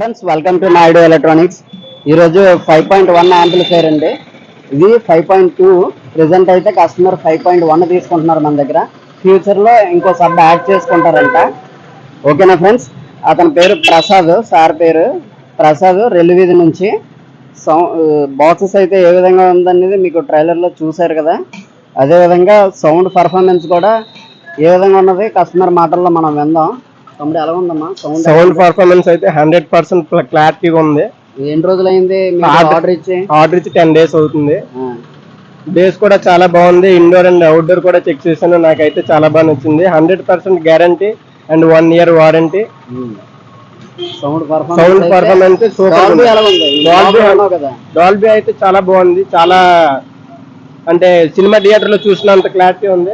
Friends welcome to Naidu electronics ఈరోజు five point one amplifier అండి. ఇది ఫైవ్ పాయింట్ టూ ప్రజెంట్ అయితే customer five point one తీసుకుంటున్నారు మన దగ్గర. ఫ్యూచర్లో ఇంకో సబ్ యాడ్ చేసుకుంటారంట. ఓకేనా ఫ్రెండ్స్ అతని పేరు ప్రసాద్. సార్ పేరు ప్రసాద్. రెల్వీధి నుంచి. సౌ బాక్సెస్ అయితే ఏ విధంగా ఉందనేది మీకు ట్రైలర్లో చూశారు కదా. అదేవిధంగా సౌండ్ పర్ఫార్మెన్స్ కూడా ఏ విధంగా ఉన్నది? కస్టమర్ మాటల్లో మనం విందాం. సౌండ్ సౌండ్ పర్ఫార్మెన్స్ అయితే హండ్రెడ్ పర్సెంట్ క్లారిటీగా ఉంది. ఎన్ని రోజులైంది? ఆర్డర్- ఇచ్చి? ఆర్డర్ ఇచ్చి టెన్ డేస్ అవుతుంది. డేస్ కూడా చాలా బాగుంది. ఇండోర్ అండ్ అవుట్డోర్ కూడా చెక్ చేశాను. నాకైతే చాలా బాగా నచ్చింది. Hundred percent guarantee and one year warranty. Sound performance Dolby అయితే చాలా బాగుంది. చాలా అంటే సినిమా థియేటర్లో చూసినంత క్లారిటీ ఉంది.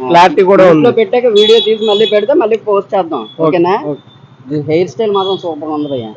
క్లారిటీ కూడా ఉంది. పెట్టాక వీడియో తీసి మళ్ళీ పెడితే మళ్ళీ పోస్ట్ చేద్దాం. ఓకేనా? ఓకే. హెయిర్ స్టైల్ మాత్రం సూపర్ ఉంది భయ్య.